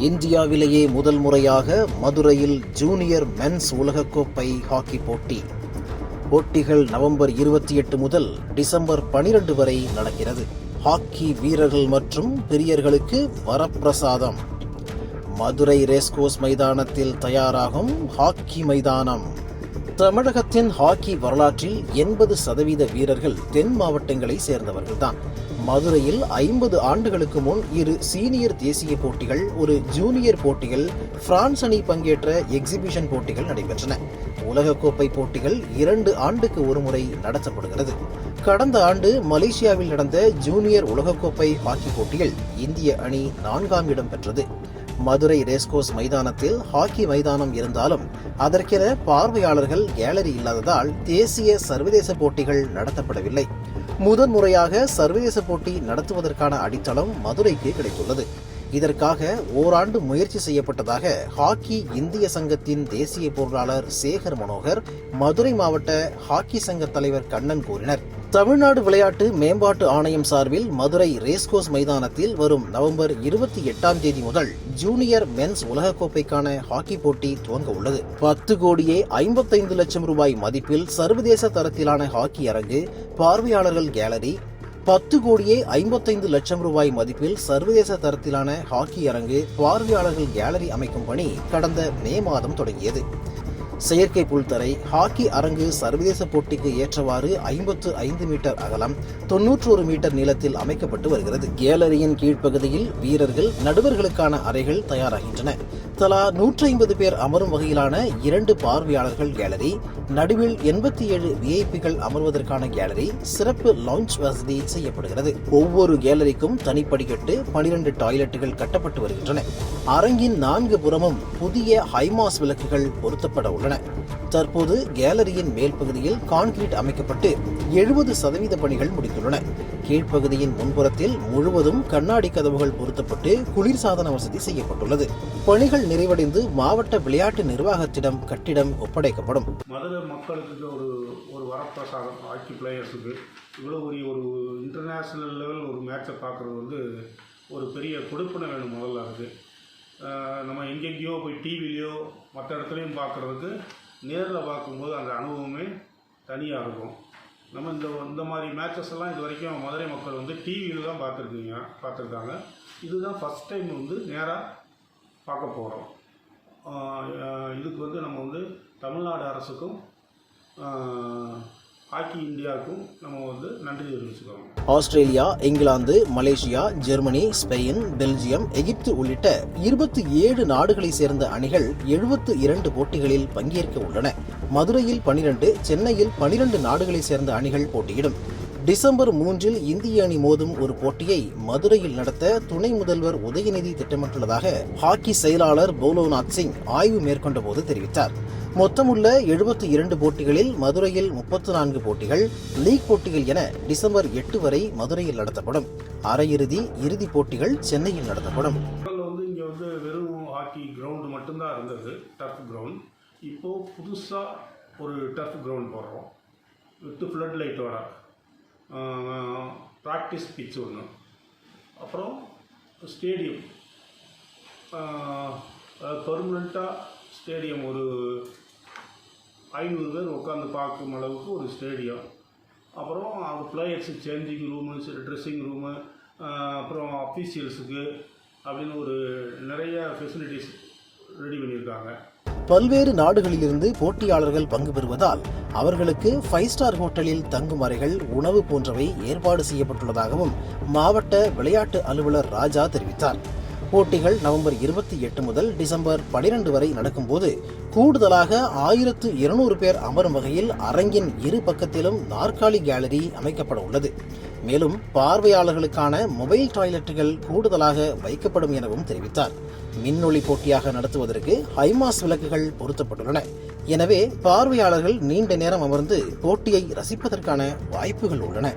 இந்தியாவிலேயே முதல் முறையாக மதுரையில் ஜூனியர் மென்ஸ் உலகக்கோப்பை ஹாக்கி போட்டி. போட்டிகள் நவம்பர் இருபத்தி எட்டு முதல் டிசம்பர் பனிரெண்டு வரை நடக்கிறது. ஹாக்கி வீரர்கள் மற்றும் பெரியர்களுக்கு வரப்பிரசாதம். மதுரை ரேஸ்கோஸ் மைதானத்தில் தயாராகும் ஹாக்கி மைதானம். தமிழகத்தின் ஹாக்கி வரலாற்றில் எண்பது சதவீத வீரர்கள் தென் மாவட்டங்களை சேர்ந்தவர்கள்தான். மதுரையில் ஐம்பது ஆண்டுகளுக்கு முன் இரு சீனியர் தேசிய போட்டிகள் ஒரு ஜூனியர் போட்டிகள் பிரான்ஸ் அணி பங்கேற்ற எக்ஸிபிஷன் போட்டிகள் நடைபெற்றன. உலகக்கோப்பை போட்டிகள் இரண்டு ஆண்டுக்கு ஒருமுறை நடத்தப்படுகிறது. கடந்த ஆண்டு மலேசியாவில் நடந்த ஜூனியர் உலகக்கோப்பை ஹாக்கி போட்டியில் இந்திய அணி நான்காம் இடம் பெற்றது. மதுரை ரேஸ்கோஸ் மைதானத்தில் ஹாக்கி மைதானம் இருந்தாலும் அதற்கென பார்வையாளர்கள் கேலரி இல்லாததால் தேசிய சர்வதேச போட்டிகள் நடத்தப்படவில்லை. முதன் முறையாக சர்வதேச போட்டி நடத்துவதற்கான அடித்தளம் மதுரைக்கு கிடைத்துள்ளது. இதற்காக ஓராண்டு முயற்சி செய்யப்பட்டதாக ஹாக்கி இந்திய சங்கத்தின் தேசிய பொருளாளர் சேகர் மனோகர் மதுரை மாவட்ட ஹாக்கி சங்க தலைவர் கண்ணன் கூறினர். தமிழ்நாடு விளையாட்டு மேம்பாட்டு ஆணையம் சார்பில் மதுரை ரேஸ்கோஸ் மைதானத்தில் வரும் நவம்பர் இருபத்தி எட்டாம் தேதி முதல் ஜூனியர் மென்ஸ் உலகக்கோப்பைக்கான ஹாக்கி போட்டி துவங்க உள்ளது. பத்து கோடியே ஐம்பத்தைந்து லட்சம் ரூபாய் மதிப்பில் சர்வதேச தரத்திலான ஹாக்கி அரங்கு பார்வையாளர்கள் கேலரி பத்து கோடியே ஐம்பத்தைந்து லட்சம் ரூபாய் மதிப்பில் சர்வதேச தரத்திலான ஹாக்கி அரங்கு பார்வையாளர்கள் கேலரி அமைக்கும் பணி கடந்த மே மாதம் தொடங்கியது. செயற்கை புல்தரை ஹாக்கி அரங்கு சர்வதேச போட்டிக்கு ஏற்றவாறு ஐம்பத்து ஐந்து மீட்டர் அகலம் தொன்னூற்றோரு மீட்டர் நீளத்தில் அமைக்கப்பட்டு வருகிறது. கேலரியின் கீழ்ப்பகுதியில் வீரர்கள் நடுவர்களுக்கான அறைகள் தயாராகின்றன. தலா நூற்றி ஐம்பது பேர் அமரும் வகையிலான இரண்டு பார்வையாளர்கள் கேலரி நடுவில் எண்பத்தி ஏழு விஐபிகள் அமர்வதற்கான கேலரி சிறப்பு லான்ச் வசதி செய்யப்படுகிறது. ஒவ்வொரு கேலரிக்கும் தனிப்படிக்கட்டு பனிரெண்டு டாய்லெட்டுகள் கட்டப்பட்டு வருகின்றன. அரங்கின் நான்கு புறமும் புதிய ஹைமாஸ் விளக்குகள் பொருத்தப்பட உள்ளன. தற்போது கேலரியின் மேல் பகுதியில் கான்கிரீட் அமைக்கப்பட்டு எழுபது சதவீத பணிகள் முடிந்துள்ளன. கீழ்ப்பகுதியின் முன்புறத்தில் முழுவதும் கண்ணாடி கதவுகள் பொருத்தப்பட்டு குளிர்சாதன வசதி செய்யப்பட்டுள்ளது. பணிகள் நிறைவடைந்து மாவட்ட விளையாட்டு நிர்வாகத்திடம் கட்டிடம் ஒப்படைக்கப்படும். மதுரை மக்களுக்கு ஒரு ஒரு வரப்பிரசாதம் ஹாக்கி பிளேயர்ஸுக்கு இவ்வளோ பெரிய ஒரு இன்டர்நேஷ்னல் லெவல் ஒரு மேட்சை பார்க்குறது வந்து ஒரு பெரிய கொடுப்பனை வேணும் முதல்ல இருக்குது நம்ம எங்கெங்கேயோ போய் டிவிலையோ மற்ற இடத்துலையும் பார்க்குறதுக்கு நேரில் பார்க்கும்போது அந்த அனுபவமே தனியாக இருக்கும். நம்ம இந்த இந்த மாதிரி மேட்சஸ் எல்லாம் இது வரைக்கும் மதுரை மக்கள் வந்து டிவியில் தான் பார்த்துருக்கீங்க பார்த்துருக்காங்க. இதுதான் ஃபஸ்ட் டைம் வந்து நேராக பார்க்க போகிறோம் இதுக்கு வந்து நம்ம வந்து தமிழ்நாடு அரசுக்கும் ஹாக்கி இந்தியாவுக்கும் நம்ம வந்து நன்றி தெரிவிச்சுக்கிறோம். ஆஸ்திரேலியா இங்கிலாந்து மலேசியா ஜெர்மனி ஸ்பெயின் பெல்ஜியம் எகிப்து உள்ளிட்ட இருபத்தி ஏழு நாடுகளை சேர்ந்த அணிகள் எழுபத்து இரண்டு போட்டிகளில் பங்கேற்க உள்ளன. மதுரையில் பனிரெண்டு சென்னையில் பனிரெண்டு நாடுகளை சேர்ந்த அணிகள் போட்டியிடும். டிசம்பர் மூன்றில் இந்திய அணி மோதும் ஒரு போட்டியை மதுரையில் நடத்த துணை முதல்வர் உதயநிதி திட்டமிட்டுள்ளதாக ஹாக்கி செயலாளர் போலோநாத் சிங் ஆய்வு மேற்கொண்டபோது தெரிவித்தார். மொத்தமுள்ள எழுபத்தி இரண்டு போட்டிகளில் மதுரையில் முப்பத்து நான்கு போட்டிகள் லீக் போட்டிகள் என டிசம்பர் எட்டு வரை மதுரையில் நடத்தப்படும். அரையிறுதி இறுதிப் போட்டிகள் சென்னையில் நடத்தப்படும். வந்து இங்கே வந்து வெறும் ஹாக்கி கிரவுண்டு மட்டும்தான் இருந்தது டர்ஃப் கிரவுண்ட் இப்போது புதுசாக ஒரு டர்ஃப் கிரவுண்ட் போடுறோம். வித் ஃப்ளட் லைட்டோட ப்ராக்டிஸ் பிச் ஒன்று அப்புறம் ஸ்டேடியம் பர்மனண்ட்டாக ஸ்டேடியம் ஒரு ஐநூறு பேர் உட்காந்து பார்க்கும் அளவுக்கு ஒரு ஸ்டேடியம். அப்புறம் அது players changing room dressing room அப்புறம் அஃபீஷியல்ஸுக்கு அப்படின்னு ஒரு நிறைய ஃபெசிலிட்டிஸ் ரெடி பண்ணியிருக்காங்க. பல்வேறு நாடுகளிலிருந்து போட்டியாளர்கள் பங்கு பெறுவதால் அவர்களுக்கு ஃபைவ் ஸ்டார் ஹோட்டலில் தங்கும் அறைகள் உணவு போன்றவை ஏற்பாடு செய்யப்பட்டுள்ளதாகவும் மாவட்ட விளையாட்டு அலுவலர் ராஜா தெரிவித்தார். போட்டிகள் நவம்பர் இருபத்தி எட்டு முதல் டிசம்பர் பனிரெண்டு வரை நடக்கும்போது கூடுதலாக ஆயிரத்து இருநூறு பேர் அமரும் வகையில் அரங்கின் இரு பக்கத்திலும் நாற்காலி கேலரி அமைக்கப்பட உள்ளது. மேலும் பார்வையாளர்களுக்கான மொபைல் டாய்லெட்டுகள் கூடுதலாக வைக்கப்படும் எனவும் தெரிவித்தார். மின்னொளி போட்டியாக நடத்துவதற்கு ஹைமாஸ் விளக்குகள் பொருத்தப்பட்டுள்ளன. எனவே பார்வையாளர்கள் நீண்ட நேரம் அமர்ந்து போட்டியை ரசிப்பதற்கான வாய்ப்புகள் உள்ளன.